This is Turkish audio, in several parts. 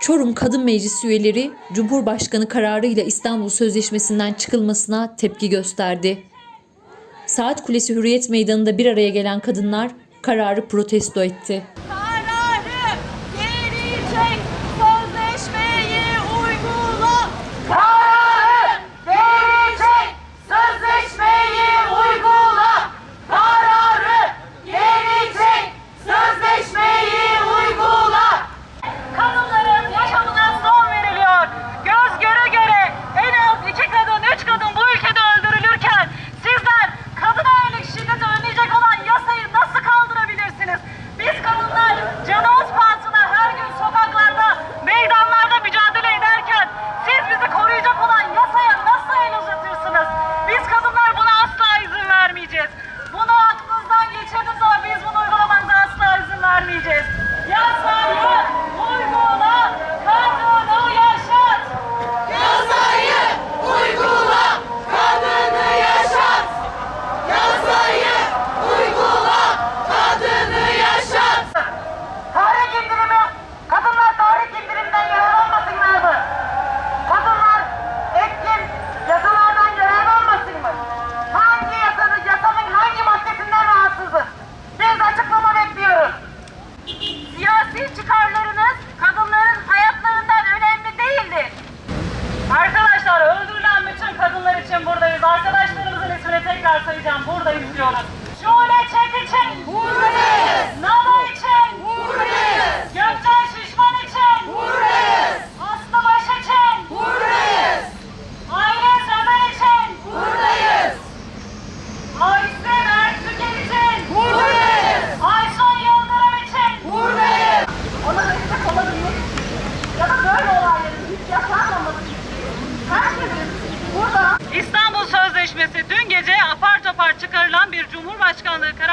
Çorum Kadın Meclisi üyeleri Cumhurbaşkanı kararıyla İstanbul Sözleşmesi'nden çıkılmasına tepki gösterdi. Saat Kulesi Hürriyet Meydanı'nda bir araya gelen kadınlar kararı protesto etti.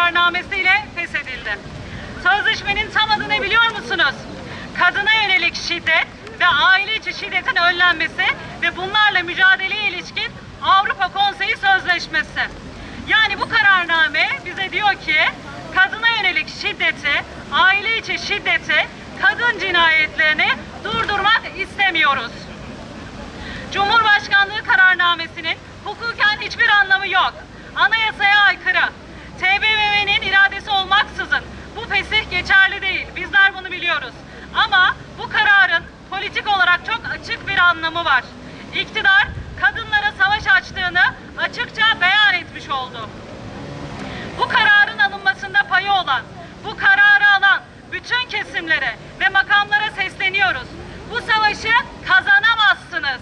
Kararnamesiyle feshedildi. Sözleşmenin tam adı ne biliyor musunuz? Kadına yönelik şiddet ve aile içi şiddetin önlenmesi ve bunlarla mücadeleye ilişkin Avrupa Konseyi Sözleşmesi. Yani bu kararname bize diyor ki kadına yönelik şiddeti, aile içi şiddeti, kadın cinayetlerini durdurmak istemiyoruz. Cumhurbaşkanlığı kararnamesinin hukuken hiçbir anlamı yok. Anayasaya aykırı. Olmaksızın fesih geçerli değil. Bizler bunu biliyoruz. Ama bu kararın politik olarak çok açık bir anlamı var. İktidar kadınlara savaş açtığını açıkça beyan etmiş oldu. Bu kararın alınmasında payı olan, bu kararı alan bütün kesimlere ve makamlara sesleniyoruz. Bu savaşı kazanamazsınız.